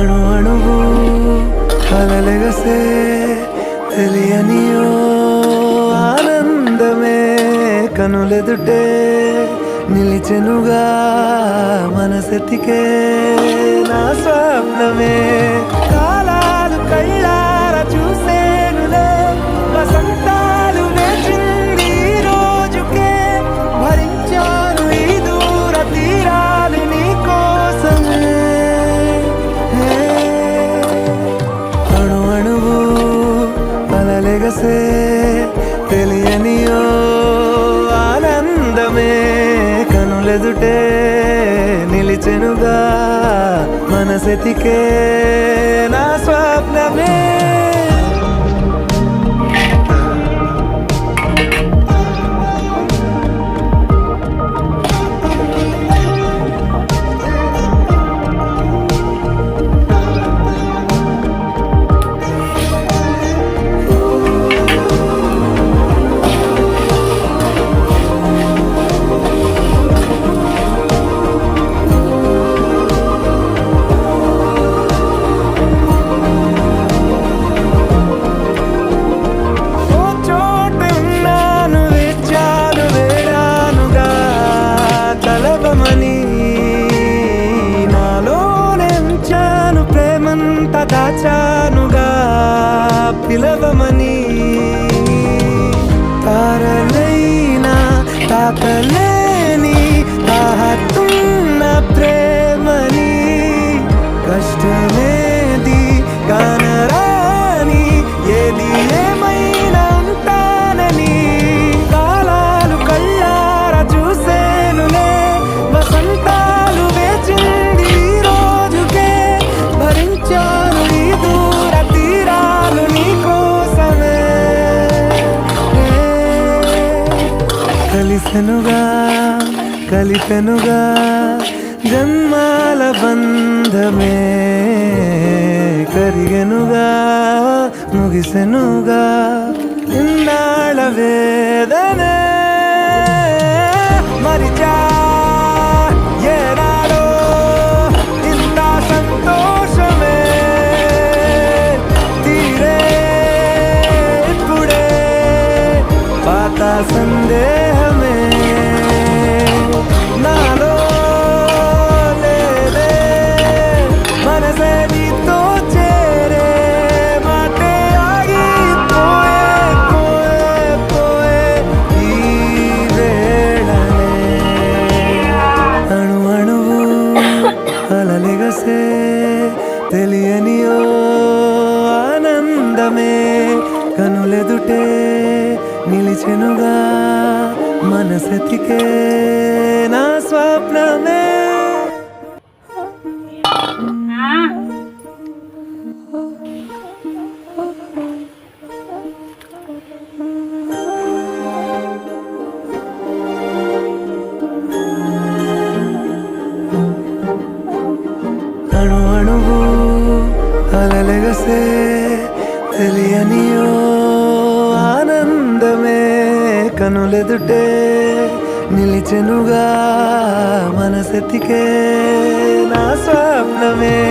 అణు అణువు కలలెగసే తెలియనియో ఆనందమే కనులెదుటే నిలిచెనుగా మనసెతికే నా స్వప్నమే నిలదుటే నిలిచెనుగా మనసెతికే నా స్వప్నమే. దాచానుగా పిలవమని. తారలైనా తాకలేని తాహతున్న ప్రేమని కష్టమే కలిసెనుగా కలిపెనుగా జన్మాల బంధమే కరిగెనుగా ముగిసెనుగా ఇన్నాళ్ళ వేదనే. మరిచా సందే అలలిగసే తెలియనియో ఆనందమే. కనులెదుటే నిలిచెనుగా మనసతికే నా స్వప్నమే. అణు అణువు. అలలగసే తెలియనియో ఆనందమే కనులెదుటే నిలిచెనుగా మనసెతికే నా స్వప్నమే.